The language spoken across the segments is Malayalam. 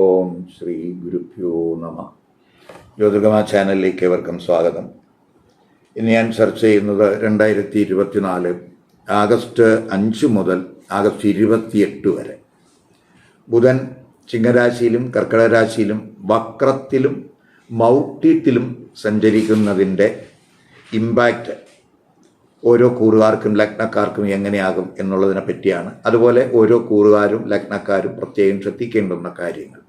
ഓം ശ്രീ ഗുരുഭ്യോ നമ. ജ്യോതിർഗമ ചാനലിലേക്ക് ഏവർക്കും സ്വാഗതം. ഇന്ന് ഞാൻ ചർച്ച ചെയ്യുന്നത് രണ്ടായിരത്തി ഇരുപത്തിനാല് ആഗസ്റ്റ് അഞ്ച് മുതൽ ആഗസ്റ്റ് ഇരുപത്തിയെട്ട് വരെ. ബുധൻ ചിങ്ങരാശിയിലും കർക്കിടരാശിയിലും വക്രത്തിലും മൗട്ടിത്തിലും സഞ്ചരിക്കുന്നതിന്റെ ഇമ്പാക്റ്റ് ഓരോ കൂറുകാർക്കും ലഗ്നക്കാർക്കും എങ്ങനെയാകും എന്നുള്ളതിനെ പറ്റിയാണ്. അതുപോലെ ഓരോ കൂറുകാരും ലഗ്നക്കാരും പ്രത്യേകം ശ്രദ്ധിക്കേണ്ടുന്ന കാര്യങ്ങൾ.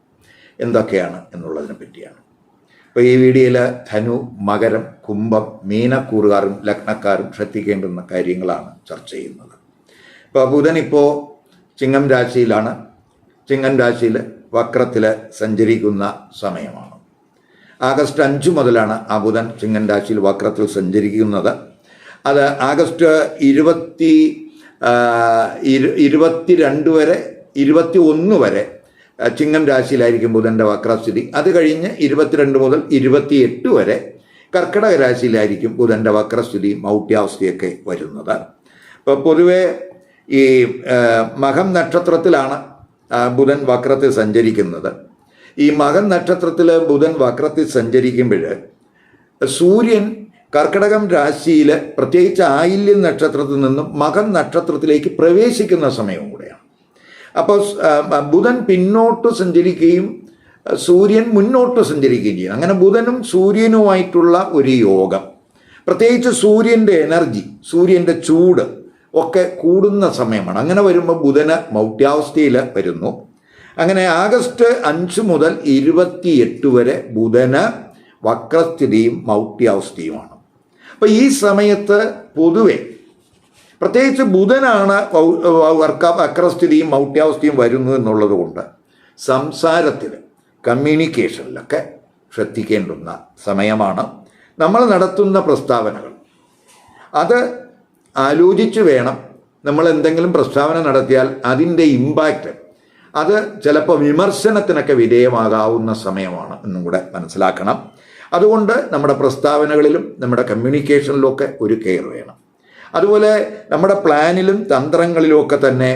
എന്തൊക്കെയാണ് എന്നുള്ളതിനെ പറ്റിയാണ്. അപ്പോൾ ഈ വീഡിയോയിൽ ധനു മകരം കുംഭം മീനക്കൂറുകാരും ലഗ്നക്കാരും ശ്രദ്ധിക്കേണ്ടുന്ന കാര്യങ്ങളാണ് ചർച്ച ചെയ്യുന്നത്. ഇപ്പോൾ ബുധൻ ഇപ്പോൾ ചിങ്ങം രാശിയിലാണ്. ചിങ്ങം രാശിയിൽ വക്രത്തിൽ സഞ്ചരിക്കുന്ന സമയമാണ്. ആഗസ്റ്റ് അഞ്ച് മുതലാണ് ആ ബുധൻ ചിങ്ങൻ രാശിയിൽ വക്രത്തിൽ സഞ്ചരിക്കുന്നത്. അത് ആഗസ്റ്റ് ഇരുപത്തി ഇരുപത്തിരണ്ട് വരെ ഇരുപത്തി ഒന്ന് വരെ ചിങ്ങം രാശിയിലായിരിക്കും ബുധന്റെ വക്രസ്ഥിതി. അത് കഴിഞ്ഞ് ഇരുപത്തിരണ്ട് മുതൽ ഇരുപത്തിയെട്ട് വരെ കർക്കിടക രാശിയിലായിരിക്കും ബുധന്റെ വക്രസ്ഥിതി മൗട്ട്യാവസ്ഥയൊക്കെ വരുന്നത്. അപ്പോൾ പൊതുവെ ഈ മകം നക്ഷത്രത്തിലാണ് ബുധൻ വക്രത്തിൽ സഞ്ചരിക്കുന്നത്. ഈ മകൻ നക്ഷത്രത്തിൽ ബുധൻ വക്രത്തിൽ സഞ്ചരിക്കുമ്പോൾ സൂര്യൻ കർക്കിടകം രാശിയിൽ പ്രത്യേകിച്ച് ആയില്യം നക്ഷത്രത്തിൽ നിന്നും മകൻ നക്ഷത്രത്തിലേക്ക് പ്രവേശിക്കുന്ന സമയവും കൂടെയാണ്. അപ്പോൾ ബുധൻ പിന്നോട്ട് സഞ്ചരിക്കുകയും സൂര്യൻ മുന്നോട്ട് സഞ്ചരിക്കുകയും ചെയ്യും. അങ്ങനെ ബുധനും സൂര്യനുമായിട്ടുള്ള ഒരു യോഗം. പ്രത്യേകിച്ച് സൂര്യന്റെ എനർജി സൂര്യന്റെ ചൂട് ഒക്കെ കൂടുന്ന സമയമാണ്. അങ്ങനെ വരുമ്പോൾ ബുധന് മൗഢ്യാവസ്ഥയിൽ വരുന്നു. അങ്ങനെ ആഗസ്റ്റ് അഞ്ച് മുതൽ ഇരുപത്തിയെട്ട് വരെ ബുധന് വക്രസ്ഥിതിയും മൗഢ്യാവസ്ഥയുമാണ്. അപ്പോൾ ഈ സമയത്ത് പൊതുവെ പ്രത്യേകിച്ച് ബുധനാണ് വർക്ക വക്രസ്ഥിതിയും മൗട്ട്യാവസ്ഥയും വരുന്നു എന്നുള്ളത് കൊണ്ട് സംസാരത്തിൽ കമ്മ്യൂണിക്കേഷനിലൊക്കെ ശ്രദ്ധിക്കേണ്ടുന്ന സമയമാണ് നമ്മൾ നടത്തുന്ന പ്രസ്താവനകൾ. അത് ആലോചിച്ച് വേണം നമ്മൾ എന്തെങ്കിലും പ്രസ്താവന നടത്തിയാൽ അതിന്റെ ഇമ്പാക്റ്റ് അത് ചിലപ്പോൾ വിമർശനത്തിനൊക്കെ വിധേയമാകാവുന്ന സമയമാണ് എന്നും കൂടെ മനസ്സിലാക്കണം. അതുകൊണ്ട് നമ്മുടെ പ്രസ്താവനകളിലും നമ്മുടെ കമ്മ്യൂണിക്കേഷനിലും ഒക്കെ ഒരു കെയർ വേണം. അതുപോലെ നമ്മുടെ പ്ലാനിലും തന്ത്രങ്ങളിലും ഒക്കെ തന്നെ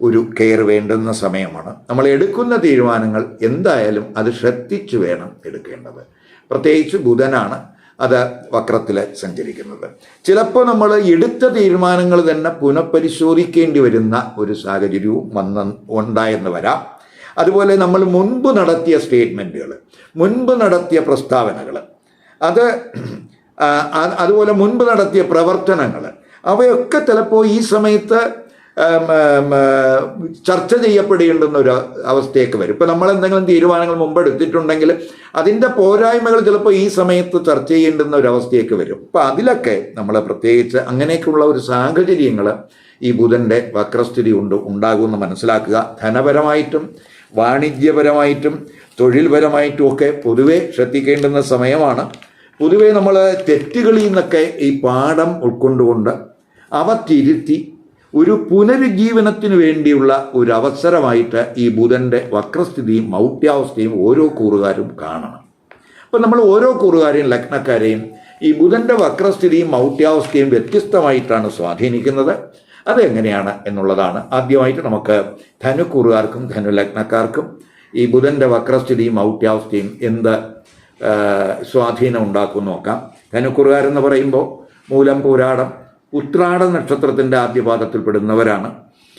ഒരു കെയർ വേണ്ടുന്ന സമയമാണ്. നമ്മൾ എടുക്കുന്ന തീരുമാനങ്ങൾ എന്തായാലും അത് ശ്രദ്ധിച്ചു വേണം എടുക്കേണ്ടത്. പ്രത്യേകിച്ച് ബുധനാണ് അത് വക്രത്തിൽ സഞ്ചരിക്കുന്നത്. ചിലപ്പോൾ നമ്മൾ എടുത്ത തീരുമാനങ്ങൾ തന്നെ പുനഃപരിശോധിക്കേണ്ടി വരുന്ന ഒരു സാഹചര്യവും വന്ന ഉണ്ടായെന്ന് വരാം. അതുപോലെ നമ്മൾ മുൻപ് നടത്തിയ സ്റ്റേറ്റ്മെന്റുകൾ മുൻപ് നടത്തിയ പ്രസ്താവനകൾ അത് അതുപോലെ മുൻപ് നടത്തിയ പ്രവർത്തനങ്ങൾ. അവയൊക്കെ ചിലപ്പോൾ ഈ സമയത്ത് ചർച്ച ചെയ്യപ്പെടേണ്ടുന്ന ഒരു അവസ്ഥയൊക്കെ വരും. ഇപ്പം നമ്മൾ എന്തെങ്കിലും തീരുമാനങ്ങൾ മുമ്പ് എടുത്തിട്ടുണ്ടെങ്കിൽ അതിന്റെ പോരായ്മകൾ ചിലപ്പോൾ ഈ സമയത്ത് ചർച്ച ചെയ്യേണ്ടുന്ന ഒരു അവസ്ഥയൊക്കെ വരും. അപ്പം അതിലൊക്കെ നമ്മൾ പ്രത്യേകിച്ച് അങ്ങനെയൊക്കെയുള്ള ഒരു സാഹചര്യങ്ങൾ ഈ ബുധന്റെ വക്രസ്ഥിതി കൊണ്ട് ഉണ്ടാകുമെന്ന് മനസ്സിലാക്കുക. ധനപരമായിട്ടും വാണിജ്യപരമായിട്ടും തൊഴിൽപരമായിട്ടും ഒക്കെ പൊതുവെ ശ്രദ്ധിക്കേണ്ടുന്ന സമയമാണ്. പൊതുവെ നമ്മൾ തെറ്റുകളിൽ നിന്നൊക്കെ ഈ പാഠം ഉൾക്കൊണ്ടുകൊണ്ട് അവ തിരുത്തി ഒരു പുനരുജ്ജീവനത്തിന് വേണ്ടിയുള്ള ഒരു അവസരമായിട്ട് ഈ ബുധന്റെ വക്രസ്ഥിതിയും മൗട്യാവസ്ഥയും ഓരോ കൂറുകാരും കാണണം. അപ്പം നമ്മൾ ഓരോ കൂറുകാരെയും ലഗ്നക്കാരെയും ഈ ബുധന്റെ വക്രസ്ഥിതിയും മൗട്യാവസ്ഥയും വ്യത്യസ്തമായിട്ടാണ് സ്വാധീനിക്കുന്നത്. അതെങ്ങനെയാണ് എന്നുള്ളതാണ് ആദ്യമായിട്ട് നമുക്ക് ധനുക്കൂറുകാർക്കും ധനുലഗ്നക്കാർക്കും ഈ ബുധന്റെ വക്രസ്ഥിതിയും മൗട്യാവസ്ഥയും എന്ത് സ്വാധീനം ഉണ്ടാക്കും നോക്കാം. ധനുക്കുറുകാരെന്ന് പറയുമ്പോൾ മൂലം പൂരാടം ഉത്രാട നക്ഷത്രത്തിന്റെ ആദ്യപാദത്തിൽപ്പെടുന്നവരാണ്.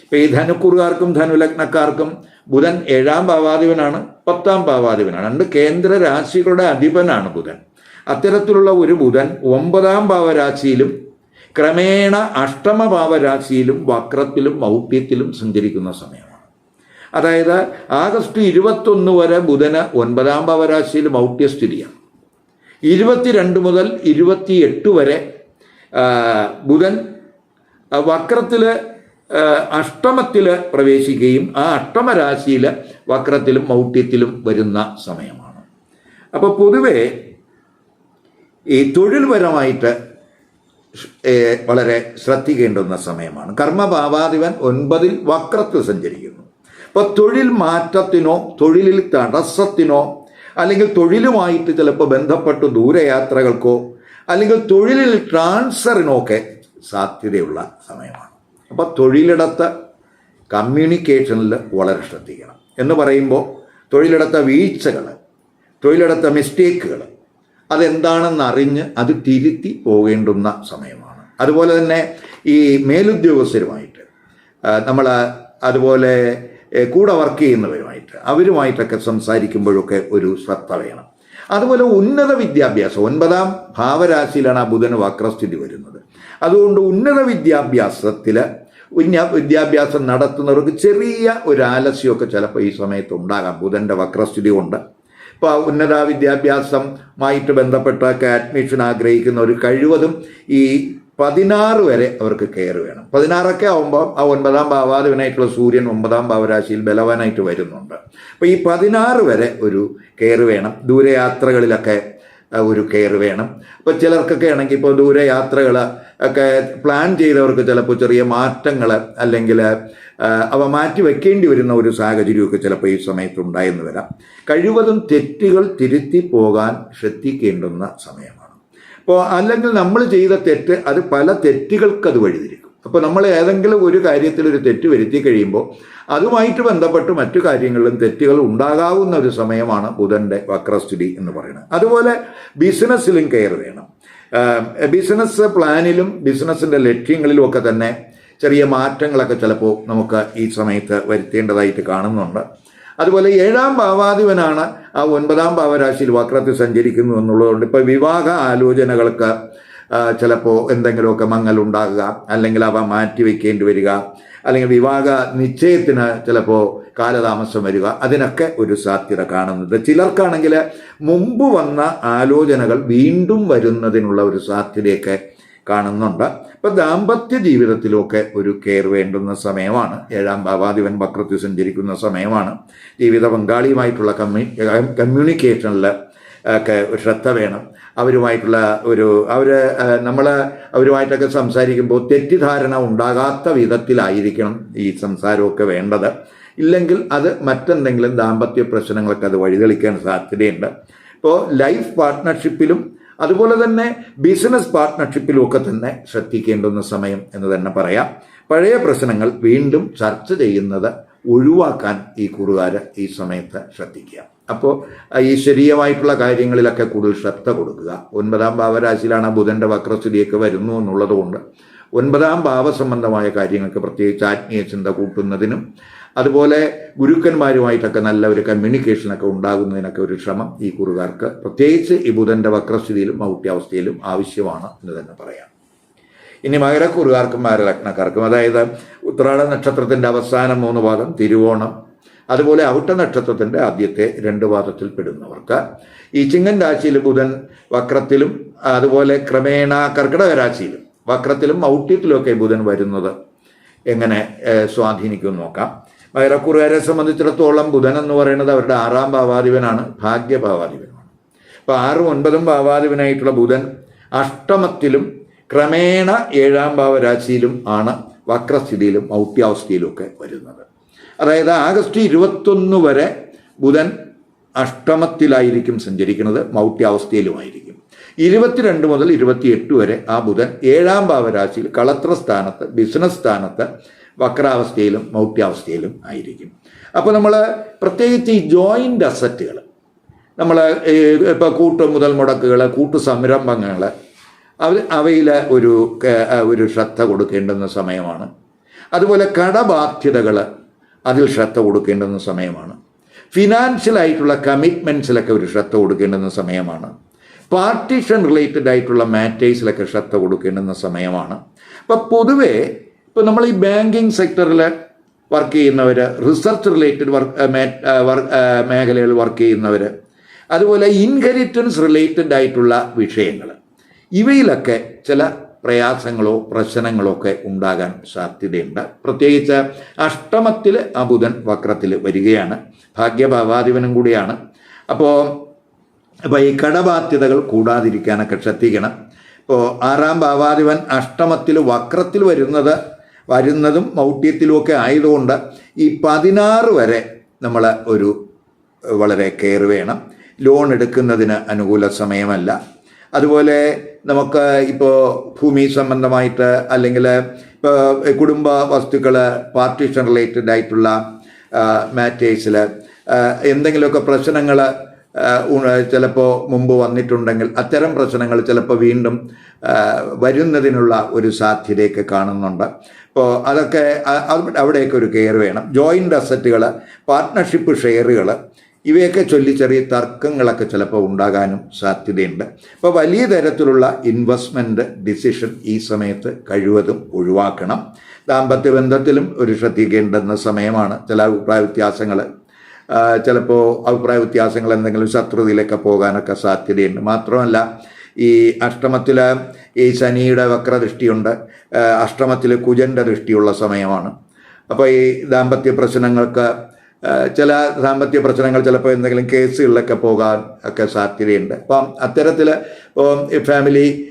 ഇപ്പം ഈ ധനുക്കുറുകാർക്കും ധനുലഗ്നക്കാർക്കും ബുധൻ ഏഴാം ഭാവാധിപനാണ് പത്താം ഭാവാധിപനാണ്. രണ്ട് കേന്ദ്ര രാശികളുടെ അധിപനാണ് ബുധൻ. അത്തരത്തിലുള്ള ഒരു ബുധൻ ഒമ്പതാം ഭാവരാശിയിലും ക്രമേണ അഷ്ടമ ഭാവരാശിയിലും വക്രത്തിലും മൗഢ്യത്തിലും സഞ്ചരിക്കുന്ന സമയമാണ്. അതായത് ആഗസ്റ്റ് ഇരുപത്തൊന്ന് വരെ ബുധന് ഒൻപതാം ഭാവരാശിയിൽ മൗട്യസ്ഥിതിയാണ് ഇരുപത്തിരണ്ട് മുതൽ ഇരുപത്തിയെട്ട് വരെ ബുധൻ വക്രത്തിൽ അഷ്ടമത്തിൽ പ്രവേശിക്കുകയും ആ അഷ്ടമരാശിയിൽ വക്രത്തിലും മൗഢ്യത്തിലും വരുന്ന സമയമാണ്. അപ്പോൾ പൊതുവെ ഈ തൊഴിൽപരമായിട്ട് വളരെ ശ്രദ്ധിക്കേണ്ടുന്ന സമയമാണ്. കർമ്മഭാവാധിപൻ ഒൻപതിൽ വക്രത്തിൽ സഞ്ചരിക്കുന്നു. അപ്പോൾ തൊഴിൽ മാറ്റത്തിനോ തൊഴിലിൽ തടസ്സത്തിനോ അല്ലെങ്കിൽ തൊഴിലുമായിട്ട് ചിലപ്പോൾ ബന്ധപ്പെട്ട് ദൂരയാത്രകൾക്കോ അല്ലെങ്കിൽ തൊഴിലിൽ ട്രാൻസ്ഫറിനോ ഒക്കെ സാധ്യതയുള്ള സമയമാണ്. അപ്പോൾ തൊഴിലിടത്ത് കമ്മ്യൂണിക്കേഷനിൽ വളരെ ശ്രദ്ധിക്കണം. എന്ന് പറയുമ്പോൾ തൊഴിലിടത്ത വീഴ്ചകൾ തൊഴിലിടത്ത മിസ്റ്റേക്കുകൾ അതെന്താണെന്ന് അറിഞ്ഞ് അത് തിരുത്തി പോകേണ്ടുന്ന സമയമാണ്. അതുപോലെ തന്നെ ഈ മേലുദ്യോഗസ്ഥരുമായിട്ട് നമ്മൾ അതുപോലെ കൂടെ വർക്ക് ചെയ്യുന്നവരുമായിട്ട് അവരുമായിട്ടൊക്കെ സംസാരിക്കുമ്പോഴൊക്കെ ഒരു ശ്രദ്ധ വേണം. അതുപോലെ ഉന്നത വിദ്യാഭ്യാസം ഒൻപതാം ഭാവരാശിയിലാണ് ആ ബുധന് വക്രസ്ഥിതി വരുന്നത്. അതുകൊണ്ട് ഉന്നത വിദ്യാഭ്യാസത്തിൽ വിദ്യാഭ്യാസം നടത്തുന്നവർക്ക് ചെറിയ ഒരു ആലസ്യമൊക്കെ ചിലപ്പോൾ ഈ സമയത്ത് ഉണ്ടാകാം. ബുധന്റെ വക്രസ്ഥിതി കൊണ്ട്. ഇപ്പോൾ ഉന്നത വിദ്യാഭ്യാസമായിട്ട് ബന്ധപ്പെട്ടൊക്കെ അഡ്മിഷൻ ഒരു കഴിവതും ഈ പതിനാറ് വരെ അവർക്ക് കെയർ വേണം. പതിനാറൊക്കെ ആവുമ്പോൾ ആ ഒൻപതാം ഭാവാധിപനായിട്ടുള്ള സൂര്യൻ ഒമ്പതാം ഭാവരാശിയിൽ ബലവാനായിട്ട് വരുന്നുണ്ട്. അപ്പോൾ ഈ പതിനാറ് വരെ ഒരു കെയർ വേണം. ദൂരയാത്രകളിലൊക്കെ ഒരു കെയർ വേണം. അപ്പോൾ ചിലർക്കൊക്കെ ആണെങ്കിൽ ഇപ്പോൾ ദൂരയാത്രകൾ ഒക്കെ പ്ലാൻ ചെയ്തവർക്ക് ചിലപ്പോൾ ചെറിയ മാറ്റങ്ങൾ അല്ലെങ്കിൽ അവ മാറ്റി വെക്കേണ്ടി വരുന്ന ഒരു സാഹചര്യമൊക്കെ ചിലപ്പോൾ ഈ സമയത്ത് ഉണ്ടായെന്ന് വരാം. കഴിവതും തെറ്റുകൾ തിരുത്തി പോകാൻ ശ്രദ്ധിക്കേണ്ടുന്ന സമയമാണ്. അപ്പോൾ അല്ലെങ്കിൽ നമ്മൾ ചെയ്ത തെറ്റ് അത് പല തെറ്റുകൾക്ക് അത് വഴിതിരിക്കും. അപ്പോൾ നമ്മൾ ഏതെങ്കിലും ഒരു കാര്യത്തിൽ ഒരു തെറ്റ് വരുത്തി കഴിയുമ്പോൾ അതുമായിട്ട് ബന്ധപ്പെട്ട് മറ്റു കാര്യങ്ങളിലും തെറ്റുകൾ ഉണ്ടാകാവുന്ന ഒരു സമയമാണ് ബുധന്റെ വക്രസ്ഥിതി എന്ന് പറയുന്നത്. അതുപോലെ ബിസിനസ്സിലും കെയർ വേണം. ബിസിനസ് പ്ലാനിലും ബിസിനസ്സിന്റെ ലക്ഷ്യങ്ങളിലും ഒക്കെ തന്നെ ചെറിയ മാറ്റങ്ങളൊക്കെ ചിലപ്പോൾ നമുക്ക് ഈ സമയത്ത് വരുത്തേണ്ടതായിട്ട് കാണുന്നുണ്ട്. അതുപോലെ ഏഴാം ഭാവാധിപനാണ് ആ ഒൻപതാം ഭാവരാശിയിൽ വക്രത്തിൽ സഞ്ചരിക്കുന്നു എന്നുള്ളതുകൊണ്ട് ഇപ്പോൾ വിവാഹ ആലോചനകൾക്ക് ചിലപ്പോൾ എന്തെങ്കിലുമൊക്കെ മങ്ങൽ ഉണ്ടാകുക അല്ലെങ്കിൽ അവ മാറ്റി വയ്ക്കേണ്ടി വരിക അല്ലെങ്കിൽ വിവാഹ നിശ്ചയത്തിന് ചിലപ്പോൾ കാലതാമസം വരിക അതിനൊക്കെ ഒരു സാധ്യത കാണുന്നുണ്ട്. ചിലർക്കാണെങ്കിൽ മുമ്പ് വന്ന ആലോചനകൾ വീണ്ടും വരുന്നതിനുള്ള ഒരു സാധ്യതയൊക്കെ കാണുന്നുണ്ട്. ഇപ്പം ദാമ്പത്യ ജീവിതത്തിലൊക്കെ ഒരു കെയർ വേണ്ടുന്ന സമയമാണ്. ഏഴാം ഭാവാധിപൻ വക്രത്തിൽ സഞ്ചരിക്കുന്ന സമയമാണ്. ജീവിത പങ്കാളിയുമായിട്ടുള്ള കമ്മ്യൂ കമ്മ്യൂണിക്കേഷനിൽ ഒക്കെ ശ്രദ്ധ വേണം. അവരുമായിട്ടുള്ള ഒരു അവർ നമ്മൾ അവരുമായിട്ടൊക്കെ സംസാരിക്കുമ്പോൾ തെറ്റിദ്ധാരണ ഉണ്ടാകാത്ത വിധത്തിലായിരിക്കണം ഈ സംസാരമൊക്കെ വേണ്ടത്. ഇല്ലെങ്കിൽ അത് മറ്റെന്തെങ്കിലും ദാമ്പത്യ പ്രശ്നങ്ങളൊക്കെ അത് വഴിതെളിക്കാൻ സാധ്യതയുണ്ട്. ഇപ്പോൾ ലൈഫ് പാർട്ട്ണർഷിപ്പിലും അതുപോലെ തന്നെ ബിസിനസ് പാർട്ട്ണർഷിപ്പിലും ഒക്കെ തന്നെ ശ്രദ്ധിക്കേണ്ടുന്ന സമയം എന്ന് തന്നെ പറയാം. പഴയ പ്രശ്നങ്ങൾ വീണ്ടും ചർച്ച ചെയ്യുന്നത് ഒഴിവാക്കാൻ ഈ കുറുകാർ ഈ സമയത്ത് ശ്രദ്ധിക്കുക. അപ്പോൾ ഈ ശരീരമായിട്ടുള്ള കാര്യങ്ങളിലൊക്കെ കൂടുതൽ ശ്രദ്ധ കൊടുക്കുക. ഒൻപതാം ഭാവരാശിയിലാണ് ബുധന്റെ വക്രസ്ഥിതിയൊക്കെ വരുന്നു എന്നുള്ളത് കൊണ്ട് ഒൻപതാം ഭാവസംബന്ധമായ കാര്യങ്ങൾക്ക് പ്രത്യേകിച്ച് ആത്മീയ ചിന്ത കൂട്ടുന്നതിനും അതുപോലെ ഗുരുക്കന്മാരുമായിട്ടൊക്കെ നല്ല ഒരു കമ്മ്യൂണിക്കേഷനൊക്കെ ഉണ്ടാകുന്നതിനൊക്കെ ഒരു ശ്രമം ഈ കുറുകാർക്ക്. പ്രത്യേകിച്ച് ഈ ബുധന്റെ വക്രസ്ഥിതിയിലും മൗട്ട്യാവസ്ഥയിലും ആവശ്യമാണ് എന്ന് തന്നെ പറയാം. ഇനി മകരക്കുറുകാർക്കും മകരലഗ്നക്കാർക്കും അതായത് ഉത്രാട നക്ഷത്രത്തിന്റെ അവസാനം മൂന്ന് പാദം തിരുവോണം അതുപോലെ ഔട്ട നക്ഷത്രത്തിന്റെ ആദ്യത്തെ രണ്ട് പാദത്തിൽ പെടുന്നവർക്ക്. ഈ ചിങ്ങൻ രാശിയിൽ ബുധൻ വക്രത്തിലും അതുപോലെ ക്രമേണ കർക്കിടക രാശിയിലും വക്രത്തിലും ഔട്യത്തിലുമൊക്കെ ബുധൻ വരുന്നത് എങ്ങനെ സ്വാധീനിക്കും നോക്കാം. മകരക്കുറുകാരെ സംബന്ധിച്ചിടത്തോളം ബുധൻ എന്ന് പറയുന്നത് അവരുടെ ആറാം ഭാവാധിപനാണ് ഭാഗ്യഭാവാധിപനാണ് അപ്പോൾ ആറും ഒൻപതും ഭാവാധിപനായിട്ടുള്ള ബുധൻ അഷ്ടമത്തിലും ക്രമേണ ഏഴാം ഭാവരാശിയിലും ആണ് വക്രസ്ഥിതിയിലും ഔട്ട്യാവസ്ഥയിലും ഒക്കെ വരുന്നത്. അതായത് ആഗസ്റ്റ് ഇരുപത്തൊന്ന് വരെ ബുധൻ അഷ്ടമത്തിലായിരിക്കും സഞ്ചരിക്കുന്നത് മൗട്ട്യാവസ്ഥയിലുമായിരിക്കും ഇരുപത്തിരണ്ട് മുതൽ ഇരുപത്തിയെട്ട് വരെ ആ ബുധൻ ഏഴാം ഭാവരാശിയിൽ കളത്ര സ്ഥാനത്ത് ബിസിനസ് സ്ഥാനത്ത് വക്രാവസ്ഥയിലും മൗട്ട്യാവസ്ഥയിലും ആയിരിക്കും. അപ്പോൾ നമ്മൾ പ്രത്യേകിച്ച് ഈ ജോയിന്റ് അസറ്റുകൾ നമ്മൾ ഇപ്പോൾ കൂട്ടു മുതൽ മുടക്കുകൾ കൂട്ടു സംരംഭങ്ങൾ അവ അവയിൽ ഒരു ഒരു ശ്രദ്ധ കൊടുക്കേണ്ടുന്ന സമയമാണ്. അതുപോലെ കടബാധ്യതകൾ അതിൽ ശ്രദ്ധ കൊടുക്കേണ്ടുന്ന സമയമാണ്. ഫിനാൻഷ്യൽ ആയിട്ടുള്ള കമ്മിറ്റ്മെന്റ്സിലൊക്കെ ഒരു ശ്രദ്ധ കൊടുക്കേണ്ടുന്ന സമയമാണ്. പാർട്ടീഷൻ റിലേറ്റഡ് ആയിട്ടുള്ള മാറ്റേഴ്സിലൊക്കെ ശ്രദ്ധ കൊടുക്കേണ്ടുന്ന സമയമാണ്. അപ്പം പൊതുവേ ഇപ്പോൾ നമ്മൾ ഈ ബാങ്കിങ് സെക്ടറിൽ വർക്ക് ചെയ്യുന്നവർ റിസർച്ച് റിലേറ്റഡ് വർക്ക് മേഖലകൾ വർക്ക് ചെയ്യുന്നവർ അതുപോലെ ഇൻഹെരിറ്റൻസ് റിലേറ്റഡ് ആയിട്ടുള്ള വിഷയങ്ങൾ ഇവയിലൊക്കെ ചില പ്രയാസങ്ങളോ പ്രശ്നങ്ങളോ ഒക്കെ ഉണ്ടാകാൻ സാധ്യതയുണ്ട്. പ്രത്യേകിച്ച് അഷ്ടമത്തിൽ ആ ബുധൻ വക്രത്തിൽ വരികയാണ്. ഭാഗ്യഭാവാധിപനും കൂടിയാണ്. അപ്പോൾ അപ്പോൾ ഈ കടബാധ്യതകൾ കൂടാതിരിക്കാനൊക്കെ ശ്രദ്ധിക്കണം. ഇപ്പോൾ ആറാം ഭാവാധിപൻ അഷ്ടമത്തിൽ വക്രത്തിൽ വരുന്നത് വരുന്നതും മൗഢ്യത്തിലുമൊക്കെ ആയതുകൊണ്ട് ഈ പതിനാറ് വരെ നമ്മൾ ഒരു വളരെ കെയർ വേണം. ലോൺ എടുക്കുന്നതിന് അനുകൂല സമയമല്ല. അതുപോലെ നമുക്ക് ഇപ്പോൾ ഭൂമി സംബന്ധമായിട്ട് അല്ലെങ്കിൽ ഇപ്പോൾ കുടുംബ വസ്തുക്കൾ പാർട്ടീഷൻ റിലേറ്റഡ് ആയിട്ടുള്ള മാറ്റേഴ്സിൽ എന്തെങ്കിലുമൊക്കെ പ്രശ്നങ്ങൾ ചിലപ്പോൾ മുമ്പ് വന്നിട്ടുണ്ടെങ്കിൽ അത്തരം പ്രശ്നങ്ങൾ ചിലപ്പോൾ വീണ്ടും വരുന്നതിനുള്ള ഒരു സാധ്യതയൊക്കെ കാണുന്നുണ്ട്. അപ്പോൾ അതൊക്കെ അവിടെയൊക്കെ ഒരു കെയർ വേണം. ജോയിന്റ് അസറ്റുകൾ പാർട്ട്ണർഷിപ്പ് ഷെയറുകൾ ഇവയൊക്കെ ചൊല്ലി ചെറിയ തർക്കങ്ങളൊക്കെ ചിലപ്പോൾ ഉണ്ടാകാനും സാധ്യതയുണ്ട്. അപ്പോൾ വലിയ തരത്തിലുള്ള ഇൻവെസ്റ്റ്മെന്റ് ഡിസിഷൻ ഈ സമയത്ത് കഴിവതും ഒഴിവാക്കണം. ദാമ്പത്യ ബന്ധത്തിലും ഒരു ശ്രദ്ധിക്കേണ്ടുന്ന സമയമാണ്. ചില അഭിപ്രായ വ്യത്യാസങ്ങൾ ചിലപ്പോൾ അഭിപ്രായ വ്യത്യാസങ്ങൾ എന്തെങ്കിലും ശത്രുതയിലൊക്കെ പോകാനൊക്കെ സാധ്യതയുണ്ട്. മാത്രമല്ല ഈ അഷ്ടമത്തിൽ ഈ ശനിയുടെ വക്രദൃഷ്ടിയുണ്ട്. അഷ്ടമത്തിൽ കുജന്റെ ദൃഷ്ടിയുള്ള സമയമാണ്. അപ്പോൾ ഈ ദാമ്പത്യ പ്രശ്നങ്ങൾക്ക് ചില ദാമ്പത്യ പ്രശ്നങ്ങൾ ചിലപ്പോൾ എന്തെങ്കിലും കേസുകളിലൊക്കെ പോകാൻ ഒക്കെ സാധ്യതയുണ്ട്. അപ്പം അത്തരത്തിൽ ഇപ്പോൾ ഈ ഫാമിലി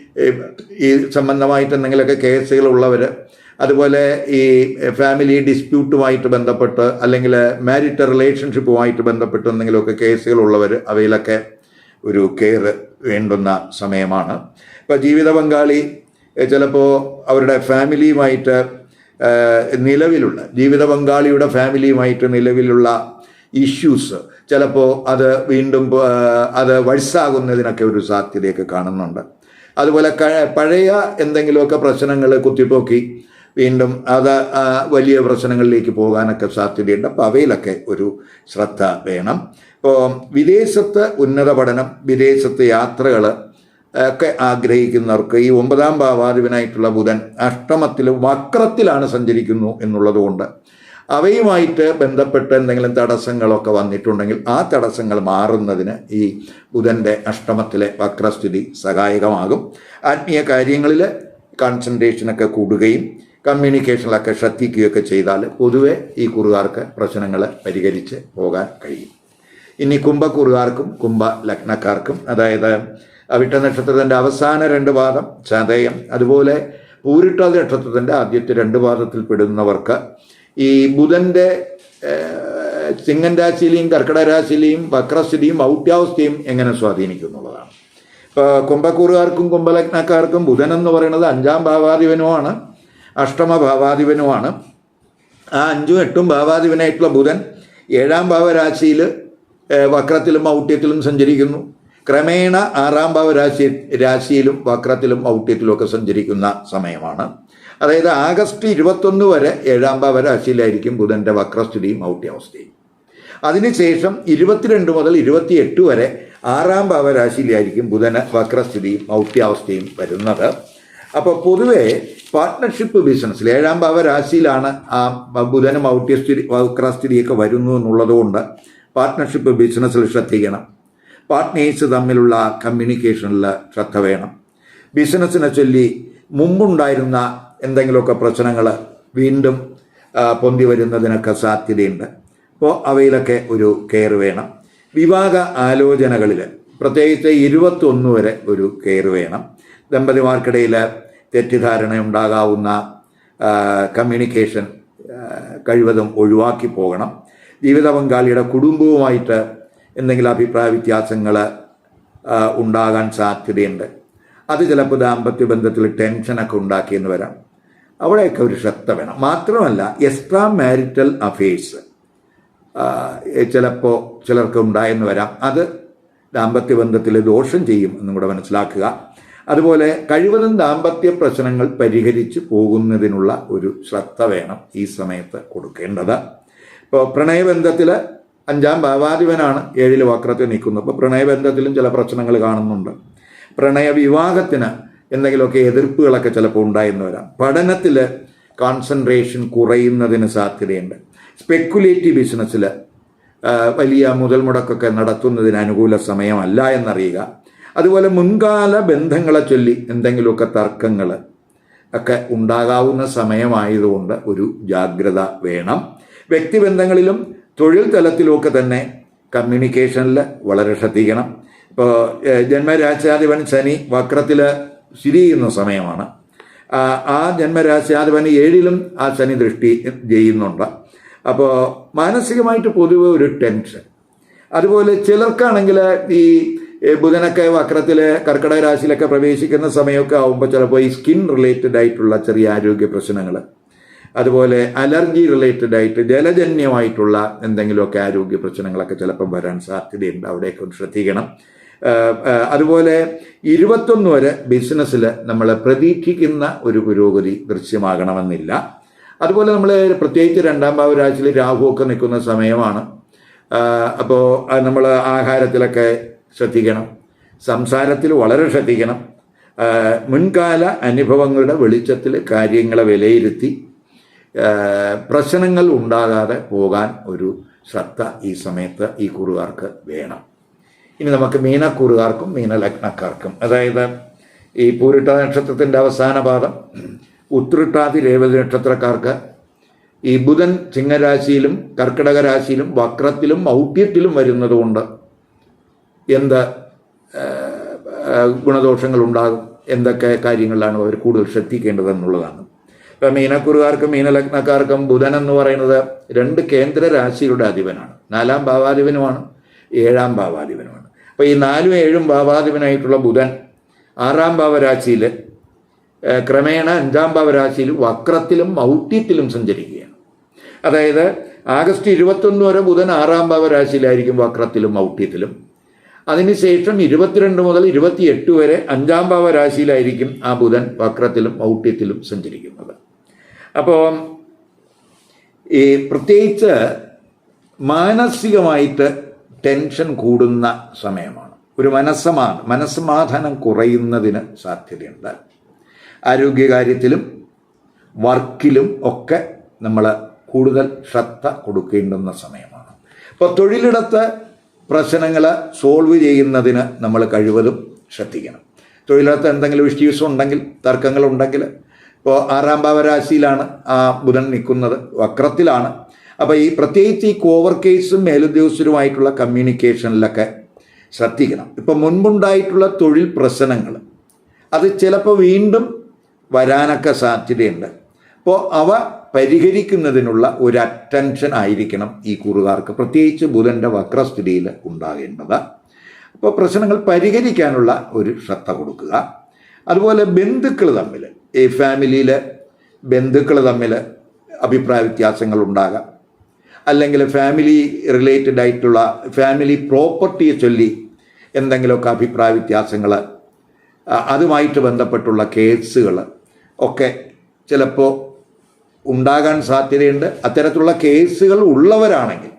ഈ- സംബന്ധമായിട്ട് എന്തെങ്കിലുമൊക്കെ കേസുകൾ ഉള്ളവർ അതുപോലെ ഈ ഫാമിലി ഡിസ്പ്യൂട്ടുമായിട്ട് ബന്ധപ്പെട്ട് അല്ലെങ്കിൽ മാരിറ്റ് റിലേഷൻഷിപ്പുമായിട്ട് ബന്ധപ്പെട്ട് എന്തെങ്കിലുമൊക്കെ കേസുകൾ ഉള്ളവർ അവയിലൊക്കെ ഒരു കെയർ വേണ്ടുന്ന സമയമാണ്. ഇപ്പോൾ ജീവിത പങ്കാളി ചിലപ്പോൾ അവരുടെ ഫാമിലിയുമായിട്ട് നിലവിലുള്ള ജീവിത പങ്കാളിയുടെ ഫാമിലിയുമായിട്ട് നിലവിലുള്ള ഇഷ്യൂസ് ചിലപ്പോൾ അത് വീണ്ടും അത് വഴിസാകുന്നതിനൊക്കെ ഒരു സാധ്യതയൊക്കെ കാണുന്നുണ്ട്. അതുപോലെ പഴയ എന്തെങ്കിലുമൊക്കെ പ്രശ്നങ്ങൾ കുത്തിപ്പോക്കി വീണ്ടും അത് വലിയ പ്രശ്നങ്ങളിലേക്ക് പോകാനൊക്കെ സാധ്യതയുണ്ട്. അപ്പോൾ അവയിലൊക്കെ ഒരു ശ്രദ്ധ വേണം. ഇപ്പോൾ വിദേശത്ത് ഉന്നത പഠനം വിദേശത്ത് യാത്രകൾ ഒക്കെ ആഗ്രഹിക്കുന്നവർക്ക് ഈ ഒമ്പതാം ഭാവാധിപനായിട്ടുള്ള ബുധൻ അഷ്ടമത്തിൽ വക്രത്തിലാണ് സഞ്ചരിക്കുന്നു എന്നുള്ളതുകൊണ്ട് അവയുമായിട്ട് ബന്ധപ്പെട്ട് എന്തെങ്കിലും തടസ്സങ്ങളൊക്കെ വന്നിട്ടുണ്ടെങ്കിൽ ആ തടസ്സങ്ങൾ മാറുന്നതിന് ഈ ബുധന്റെ അഷ്ടമത്തിലെ വക്രസ്ഥിതി സഹായകമാകും. ആത്മീയ കാര്യങ്ങളിൽ കോൺസെൻട്രേഷനൊക്കെ കൂടുകയും കമ്മ്യൂണിക്കേഷനിലൊക്കെ ശ്രദ്ധിക്കുകയൊക്കെ ചെയ്താൽ പൊതുവെ ഈ കുറുകാർക്ക് പ്രശ്നങ്ങൾ പരിഹരിച്ച് പോകാൻ കഴിയും. ഇനി കുംഭക്കുറുകാർക്കും കുംഭ ലഗ്നക്കാർക്കും അതായത് അവിട്ട നക്ഷത്രത്തിന്റെ അവസാന രണ്ട് പാദം ചതയം അതുപോലെ പൂരിട്ട നക്ഷത്രത്തിന്റെ ആദ്യത്തെ രണ്ട് പാദത്തിൽ പെടുന്നവർക്ക് ഈ ബുധന്റെ ചിങ്ങൻ രാശിയിലെയും കർക്കിടക രാശിയിലെയും വക്രസ്ഥിതിയും ഔട്ട്യാവസ്ഥയും എങ്ങനെ സ്വാധീനിക്കുന്നുള്ളതാണ്. ഇപ്പോൾ കുംഭക്കൂറുകാർക്കും കുംഭലഗ്നക്കാർക്കും ബുധൻ എന്ന് പറയുന്നത് അഞ്ചാം ഭാവാധിപനുമാണ് അഷ്ടമ ഭാവാധിപനുമാണ്. ആ അഞ്ചും എട്ടും ഭാവാധിപനായിട്ടുള്ള ബുധൻ ഏഴാം ഭാവരാശിയിൽ വക്രത്തിലും ഔട്ട്യത്തിലും സഞ്ചരിക്കുന്നു. ക്രമേണ ആറാം ഭാവരാശി രാശിയിലും വക്രത്തിലും ഔട്ട്യത്തിലും ഒക്കെ സഞ്ചരിക്കുന്ന സമയമാണ്. അതായത് ആഗസ്റ്റ് ഇരുപത്തൊന്ന് വരെ ഏഴാം ഭാവരാശിയിലായിരിക്കും ബുധന്റെ വക്രസ്ഥിതിയും ഔട്ട്യാവസ്ഥയും അതിനുശേഷം ഇരുപത്തിരണ്ട് മുതൽ ഇരുപത്തിയെട്ട് വരെ ആറാം ഭാവരാശിയിലായിരിക്കും ബുധന വക്രസ്ഥിതിയും ഔട്ട്യാവസ്ഥയും വരുന്നത്. അപ്പോൾ പൊതുവേ പാർട്ട്ണർഷിപ്പ് ബിസിനസ്സിൽ ഏഴാം ഭാവരാശിയിലാണ് ആ ബുധനും ഔട്ട്യസ്ഥിതി വക്രസ്ഥിതിയൊക്കെ വരുന്നു എന്നുള്ളത് കൊണ്ട് പാർട്ട്ണർഷിപ്പ് ബിസിനസ്സിൽ ശ്രദ്ധിക്കണം. പാർട്ട്നേഴ്സ് തമ്മിലുള്ള കമ്മ്യൂണിക്കേഷനിൽ ശ്രദ്ധ വേണം. ബിസിനസ്സിനെ ചൊല്ലി മുമ്പുണ്ടായിരുന്ന എന്തെങ്കിലുമൊക്കെ പ്രശ്നങ്ങൾ വീണ്ടും പൊന്തി വരുന്നതിനൊക്കെ സാധ്യതയുണ്ട്. അപ്പോൾ അവയിലൊക്കെ ഒരു കെയർ വേണം. വിവാഹ ആലോചനകളിൽ പ്രത്യേകിച്ച് ഇരുപത്തൊന്ന് വരെ ഒരു കെയർ വേണം. ദമ്പതിമാർക്കിടയിൽ തെറ്റിദ്ധാരണ ഉണ്ടാകാവുന്ന കമ്മ്യൂണിക്കേഷൻ കഴിവതും ഒഴിവാക്കി പോകണം. ജീവിത പങ്കാളിയുടെ കുടുംബവുമായിട്ട് എന്തെങ്കിലും അഭിപ്രായ വ്യത്യാസങ്ങൾ ഉണ്ടാകാൻ സാധ്യതയുണ്ട്. അത് ചിലപ്പോൾ ദാമ്പത്യ ബന്ധത്തിൽ ടെൻഷനൊക്കെ ഉണ്ടാക്കിയെന്ന് വരാം. അവിടെയൊക്കെ ഒരു ശ്രദ്ധ വേണം. മാത്രമല്ല എക്സ്ട്രാ മാരിറ്റൽ അഫേഴ്സ് ചിലപ്പോൾ ചിലർക്ക് ഉണ്ടായെന്ന് വരാം. അത് ദാമ്പത്യ ബന്ധത്തിൽ ദോഷം ചെയ്യും എന്നും കൂടെ മനസ്സിലാക്കുക. അതുപോലെ കഴിവതും ദാമ്പത്യ പ്രശ്നങ്ങൾ പരിഹരിച്ച് പോകുന്നതിനുള്ള ഒരു ശ്രദ്ധ വേണം ഈ സമയത്ത് കൊടുക്കേണ്ടത്. ഇപ്പോൾ പ്രണയബന്ധത്തിൽ അഞ്ചാം ഭാവാധിപനാണ് ഏഴിൽ വക്രത്തിൽ നിൽക്കുന്നത് അപ്പോൾ പ്രണയബന്ധത്തിലും ചില പ്രശ്നങ്ങൾ കാണുന്നുണ്ട്. പ്രണയ വിവാഹത്തിന് എന്തെങ്കിലുമൊക്കെ എതിർപ്പുകളൊക്കെ ചിലപ്പോൾ ഉണ്ടായെന്ന് വരാം. പഠനത്തിൽ കോൺസെൻട്രേഷൻ കുറയുന്നതിന് സാധ്യതയുണ്ട്. സ്പെക്കുലേറ്റീവ് ബിസിനസ്സിൽ വലിയ മുതൽ മുടക്കൊക്കെ നടത്തുന്നതിന് അനുകൂല സമയമല്ല എന്നറിയുക. അതുപോലെ മുൻകാല ബന്ധങ്ങളെ ചൊല്ലി എന്തെങ്കിലുമൊക്കെ തർക്കങ്ങൾ ഒക്കെ ഉണ്ടാകാവുന്ന സമയമായതുകൊണ്ട് ഒരു ജാഗ്രത വേണം. വ്യക്തിബന്ധങ്ങളിലും തൊഴിൽ തലത്തിലുമൊക്കെ തന്നെ കമ്മ്യൂണിക്കേഷനിൽ വളരെ ശ്രദ്ധിക്കണം. ഇപ്പോൾ ജന്മരാജ്യാധിപൻ ശനി വക്രത്തിൽ സ്ഥിതി ചെയ്യുന്ന സമയമാണ്. ആ, ജന്മരാജ്യാധിപൻ ഏഴിലും ആ ശനി ദൃഷ്ടി ചെയ്യുന്നുണ്ട്. അപ്പോൾ മാനസികമായിട്ട് പൊതുവെ ഒരു ടെൻഷൻ. അതുപോലെ ചിലർക്കാണെങ്കിൽ ഈ ബുധനൊക്കെ വക്രത്തിൽ കർക്കിടക രാശിയിലൊക്കെ പ്രവേശിക്കുന്ന സമയമൊക്കെ ആകുമ്പോൾ ചിലപ്പോൾ ഈ സ്കിൻ റിലേറ്റഡ് ആയിട്ടുള്ള ചെറിയ ആരോഗ്യ പ്രശ്നങ്ങൾ അതുപോലെ അലർജി റിലേറ്റഡ് ആയിട്ട് ജലജന്യമായിട്ടുള്ള എന്തെങ്കിലുമൊക്കെ ആരോഗ്യ പ്രശ്നങ്ങളൊക്കെ ചിലപ്പം വരാൻ സാധ്യതയുണ്ട്. അവിടെയൊക്കെ ശ്രദ്ധിക്കണം. അതുപോലെ ഇരുപത്തൊന്ന് വരെ ബിസിനസ്സിൽ നമ്മൾ പ്രതീക്ഷിക്കുന്ന ഒരു പുരോഗതി ദൃശ്യമാകണമെന്നില്ല. അതുപോലെ നമ്മൾ പ്രത്യേകിച്ച് രണ്ടാം ഭാവരാശിയിൽ രാഹുവൊക്കെ നിൽക്കുന്ന സമയമാണ്. അപ്പോൾ നമ്മൾ ആഹാരത്തിലൊക്കെ ശ്രദ്ധിക്കണം. സംസാരത്തിൽ വളരെ ശ്രദ്ധിക്കണം. മുൻകാല അനുഭവങ്ങളുടെ വെളിച്ചത്തിൽ കാര്യങ്ങളെ വിലയിരുത്തി പ്രശ്നങ്ങൾ ഉണ്ടാകാതെ പോകാൻ ഒരു ശ്രദ്ധ ഈ സമയത്ത് ഈ കുറുകാർക്ക് വേണം. ഇനി നമുക്ക് മീനക്കുറുകാർക്കും മീനലഗ്നക്കാർക്കും അതായത് ഈ പൂരിട്ട നക്ഷത്രത്തിന്റെ അവസാന പാദം ഉത്രിട്ടാതി രേവതി നക്ഷത്രക്കാർക്ക് ഈ ബുധൻ ചിങ്ങരാശിയിലും കർക്കിടക രാശിയിലും വക്രത്തിലും ഔട്ട്യത്തിലും വരുന്നതുകൊണ്ട് എന്ത് ഗുണദോഷങ്ങൾ ഉണ്ടാകും? എന്തൊക്കെ കാര്യങ്ങളിലാണ് അവർ കൂടുതൽ ശ്രദ്ധിക്കേണ്ടതെന്നുള്ളതാണ്. ഇപ്പം മീനക്കുറുകാർക്കും മീനലഗ്നക്കാർക്കും ബുധൻ എന്ന് പറയുന്നത് രണ്ട് കേന്ദ്ര രാശിയുടെ അധിപനാണ്. നാലാം ഭാവാധിപനുമാണ് ഏഴാം ഭാവാധിപനുമാണ്. അപ്പോൾ ഈ നാലും ഏഴും ഭാവാധിപനായിട്ടുള്ള ബുധൻ ആറാം ഭാവരാശിയിൽ ക്രമേണ അഞ്ചാം ഭാവരാശിയിൽ വക്രത്തിലും മൗഢ്യത്തിലും സഞ്ചരിക്കുകയാണ്. അതായത് ആഗസ്റ്റ് ഇരുപത്തൊന്ന് വരെ ബുധൻ ആറാം ഭാവരാശിയിലായിരിക്കും വക്രത്തിലും മൗഢ്യത്തിലും അതിനുശേഷം ഇരുപത്തിരണ്ട് മുതൽ ഇരുപത്തിയെട്ട് വരെ അഞ്ചാം ഭാവരാശിയിലായിരിക്കും ആ ബുധൻ വക്രത്തിലും ഔട്ട്യത്തിലും സഞ്ചരിക്കുന്നത്. അപ്പോൾ ഈ പ്രത്യേകിച്ച് മാനസികമായിട്ട് ടെൻഷൻ കൂടുന്ന സമയമാണ്. ഒരു മനസ്സമാ മനസ്സമാധാനം കുറയുന്നതിന് സാധ്യതയുണ്ട്. ആരോഗ്യകാര്യത്തിലും വർക്കിലും ഒക്കെ നമ്മൾ കൂടുതൽ ശ്രദ്ധ കൊടുക്കേണ്ടുന്ന സമയമാണ്. അപ്പോൾ തൊഴിലിടത്ത് പ്രശ്നങ്ങൾ സോൾവ് ചെയ്യുന്നതിന് നമ്മൾ കഴിവതും ശ്രദ്ധിക്കണം. തൊഴിലിടത്ത് എന്തെങ്കിലും ഇഷ്യൂസ് ഉണ്ടെങ്കിൽ തർക്കങ്ങളുണ്ടെങ്കിൽ ഇപ്പോൾ ആറാം ഭാവരാശിയിലാണ് ആ ബുധൻ നിൽക്കുന്നത് വക്രത്തിലാണ്. അപ്പോൾ ഈ പ്രത്യേകിച്ച് ഈ കോവർ കേസും മേലുദ്യോഗസ്ഥരുമായിട്ടുള്ള കമ്മ്യൂണിക്കേഷനിലൊക്കെ ശ്രദ്ധിക്കണം. ഇപ്പം മുൻപുണ്ടായിട്ടുള്ള തൊഴിൽ പ്രശ്നങ്ങൾ അത് ചിലപ്പോൾ വീണ്ടും വരാനൊക്കെ സാധ്യതയുണ്ട്. അപ്പോൾ അവ പരിഹരിക്കുന്നതിനുള്ള ഒരു അറ്റൻഷൻ ആയിരിക്കണം ഈ കുറുകാർക്ക് പ്രത്യേകിച്ച് ബുധന്റെ വക്രസ്ഥിതിയിൽ ഉണ്ടാകേണ്ടത്. അപ്പോൾ പ്രശ്നങ്ങൾ പരിഹരിക്കാനുള്ള ഒരു ശ്രദ്ധ കൊടുക്കുക. അതുപോലെ ബന്ധുക്കൾ തമ്മിൽ ഈ ഫാമിലിയിൽ ബന്ധുക്കൾ തമ്മിൽ അഭിപ്രായ വ്യത്യാസങ്ങൾ ഉണ്ടാകാം അല്ലെങ്കിൽ ഫാമിലി റിലേറ്റഡ് ആയിട്ടുള്ള ഫാമിലി പ്രോപ്പർട്ടിയെ ചൊല്ലി എന്തെങ്കിലുമൊക്കെ അഭിപ്രായ വ്യത്യാസങ്ങൾ അതുമായിട്ട് ബന്ധപ്പെട്ടുള്ള കേസുകൾ ഒക്കെ ചിലപ്പോൾ ഉണ്ടാകാൻ സാധ്യതയുണ്ട്. അത്തരത്തിലുള്ള കേസുകൾ ഉള്ളവരാണെങ്കിൽ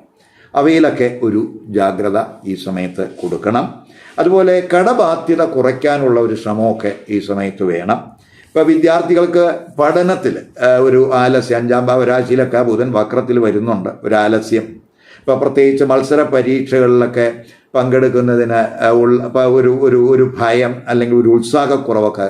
അവയിലൊക്കെ ഒരു ജാഗ്രത ഈ സമയത്ത് കൊടുക്കണം. അതുപോലെ കടബാധ്യത കുറയ്ക്കാനുള്ള ഒരു ശ്രമമൊക്കെ ഈ സമയത്ത് വേണം. ഇപ്പോൾ വിദ്യാർത്ഥികൾക്ക് പഠനത്തിൽ ഒരു ആലസ്യം അഞ്ചാം ഭാവരാശിയിലൊക്കെ ബുധൻ വക്രത്തിൽ വരുന്നുണ്ട് ഒരു ആലസ്യം. ഇപ്പോൾ പ്രത്യേകിച്ച് മത്സര പരീക്ഷകളിലൊക്കെ പങ്കെടുക്കുന്നതിന് ഉള്ള ഒരു ഒരു ഒരു ഭയം അല്ലെങ്കിൽ ഒരു ഉത്സാഹക്കുറവൊക്കെ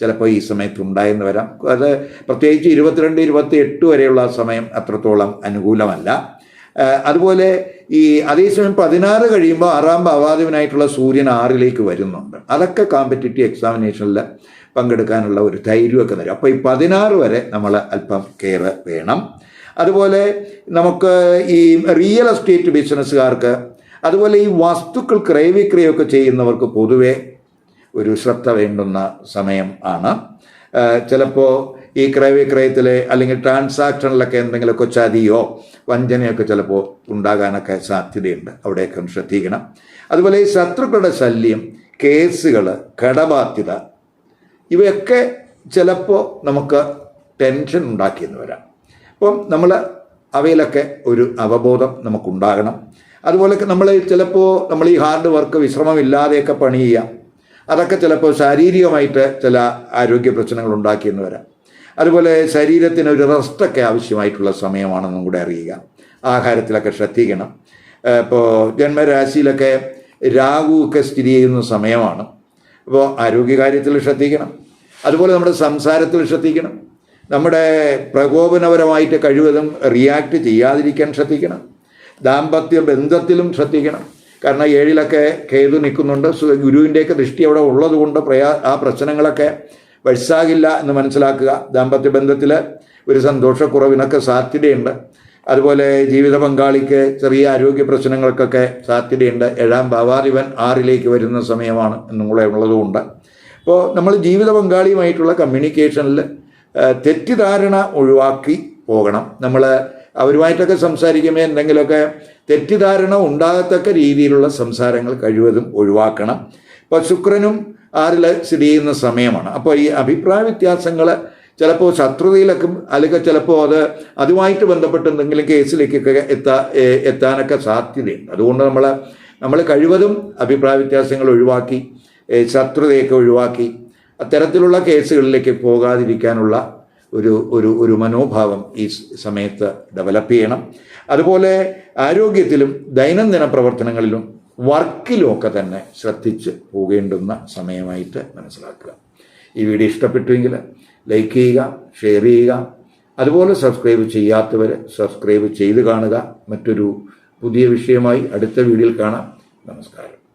ചിലപ്പോൾ ഈ സമയത്ത് ഉണ്ടായെന്ന് വരാം. അത് പ്രത്യേകിച്ച് ഇരുപത്തിരണ്ട് ഇരുപത്തി എട്ട് വരെയുള്ള സമയം അത്രത്തോളം അനുകൂലമല്ല. അതുപോലെ ഈ അതേസമയം പതിനാറ് കഴിയുമ്പോൾ ആറാം ഭാവാധിപനായിട്ടുള്ള സൂര്യൻ ആറിലേക്ക് വരുന്നുണ്ട്. അതൊക്കെ കോമ്പറ്റേറ്റീവ് എക്സാമിനേഷനിൽ പങ്കെടുക്കാനുള്ള ഒരു ധൈര്യമൊക്കെ തരും. അപ്പോൾ ഈ പതിനാറ് വരെ നമ്മൾ അല്പം കെയർ വേണം. അതുപോലെ നമുക്ക് ഈ റിയൽ എസ്റ്റേറ്റ് ബിസിനസ്സുകാർക്ക് അതുപോലെ ഈ വസ്തുക്കൾ ക്രയവിക്രയമൊക്കെ ചെയ്യുന്നവർക്ക് പൊതുവെ ഒരു ശ്രദ്ധ വേണ്ടുന്ന സമയം ആണ്. ചിലപ്പോൾ ഈ ക്രയവിക്രയത്തിലെ അല്ലെങ്കിൽ ട്രാൻസാക്ഷനിലൊക്കെ എന്തെങ്കിലുമൊക്കെ ചതിയോ വഞ്ചനയൊക്കെ ചിലപ്പോൾ ഉണ്ടാകാനൊക്കെ സാധ്യതയുണ്ട്. അവിടെയൊക്കെ ഒന്ന് ശ്രദ്ധിക്കണം. അതുപോലെ ഈ ശത്രുക്കളുടെ ശല്യം കേസുകൾ കടബാധ്യത ഇവയൊക്കെ ചിലപ്പോൾ നമുക്ക് ടെൻഷൻ ഉണ്ടാക്കിയെന്ന് വരാം. അപ്പം നമ്മൾ അവയിലൊക്കെ ഒരു അവബോധം നമുക്കുണ്ടാകണം. അതുപോലെ നമ്മൾ ചിലപ്പോൾ നമ്മൾ ഈ ഹാർഡ് വർക്ക് വിശ്രമമില്ലാതെയൊക്കെ പണി ചെയ്യാം. അതൊക്കെ ചിലപ്പോൾ ശാരീരികമായിട്ട് ചില ആരോഗ്യ പ്രശ്നങ്ങൾ ഉണ്ടാക്കിയെന്ന് വരാം. അതുപോലെ ശരീരത്തിന് ഒരു റെസ്റ്റൊക്കെ ആവശ്യമായിട്ടുള്ള സമയമാണെന്നും കൂടെ അറിയുക. ആഹാരത്തിലൊക്കെ ശ്രദ്ധിക്കണം. ഇപ്പോൾ ജന്മരാശിയിലൊക്കെ രാഹുവൊക്കെ സ്ഥിതി ചെയ്യുന്ന സമയമാണ്. അപ്പോൾ ആരോഗ്യകാര്യത്തിൽ ശ്രദ്ധിക്കണം. അതുപോലെ നമ്മുടെ സംസാരത്തിൽ ശ്രദ്ധിക്കണം. നമ്മുടെ പ്രകോപനപരമായിട്ട് കഴിവതും റിയാക്ട് ചെയ്യാതിരിക്കാൻ ശ്രദ്ധിക്കണം. ദാമ്പത്യ ബന്ധത്തിലും ശ്രദ്ധിക്കണം. കാരണം ഏഴിലൊക്കെ കേതു നിൽക്കുന്നുണ്ട്. ഗുരുവിന്റെയൊക്കെ ദൃഷ്ടി അവിടെ ഉള്ളതുകൊണ്ട് പ്രയാ ആ പ്രശ്നങ്ങളൊക്കെ വഴിസാകില്ല എന്ന് മനസ്സിലാക്കുക. ദാമ്പത്യ ബന്ധത്തിൽ ഒരു സന്തോഷക്കുറവിനൊക്കെ സാധ്യതയുണ്ട്. അതുപോലെ ജീവിത പങ്കാളിക്ക് ചെറിയ ആരോഗ്യ പ്രശ്നങ്ങൾക്കൊക്കെ സാധ്യതയുണ്ട്. ഏഴാം ഭാവാധിപൻ ആറിലേക്ക് വരുന്ന സമയമാണ് എന്നും കൂടെ ഉള്ളതുകൊണ്ട്. അപ്പോൾ നമ്മൾ ജീവിത പങ്കാളിയുമായിട്ടുള്ള കമ്മ്യൂണിക്കേഷനിൽ തെറ്റിദ്ധാരണ ഒഴിവാക്കി പോകണം. നമ്മൾ അവരുമായിട്ടൊക്കെ സംസാരിക്കുമ്പോൾ എന്തെങ്കിലുമൊക്കെ തെറ്റിദ്ധാരണ ഉണ്ടാകത്തക്ക രീതിയിലുള്ള സംസാരങ്ങൾ കഴിവതും ഒഴിവാക്കണം. ഇപ്പോൾ ശുക്രനും ആറിൽ സ്ഥിതി ചെയ്യുന്ന സമയമാണ്. അപ്പോൾ ഈ അഭിപ്രായ വ്യത്യാസങ്ങൾ ചിലപ്പോൾ ശത്രുതയിലൊക്കെ അല്ലെങ്കിൽ ചിലപ്പോൾ അത് അതുമായിട്ട് ബന്ധപ്പെട്ട് എന്തെങ്കിലും കേസിലേക്കൊക്കെ എത്താ എത്താനൊക്കെ സാധ്യതയുണ്ട്. അതുകൊണ്ട് നമ്മൾ നമ്മൾ കഴിവതും അഭിപ്രായ വ്യത്യാസങ്ങൾ ഒഴിവാക്കി ശത്രുതയൊക്കെ ഒഴിവാക്കി അത്തരത്തിലുള്ള കേസുകളിലേക്ക് പോകാതിരിക്കാനുള്ള ഒരു ഒരു ഒരു മനോഭാവം ഈ സമയത്ത് ഡെവലപ്പ് ചെയ്യണം. അതുപോലെ ആരോഗ്യത്തിലും ദൈനംദിന പ്രവർത്തനങ്ങളിലും വർക്കിലും ഒക്കെ തന്നെ ശ്രദ്ധിച്ച് പോകേണ്ടുന്ന സമയമായിട്ട് മനസ്സിലാക്കുക. ഈ വീഡിയോ ഇഷ്ടപ്പെട്ടുവെങ്കിൽ ലൈക്ക് ചെയ്യുക ഷെയർ ചെയ്യുക. അതുപോലെ സബ്സ്ക്രൈബ് ചെയ്യാത്തവർ സബ്സ്ക്രൈബ് ചെയ്ത് കാണുക. മറ്റൊരു പുതിയ വിഷയമായി അടുത്ത വീഡിയോയിൽ കാണാം. നമസ്കാരം.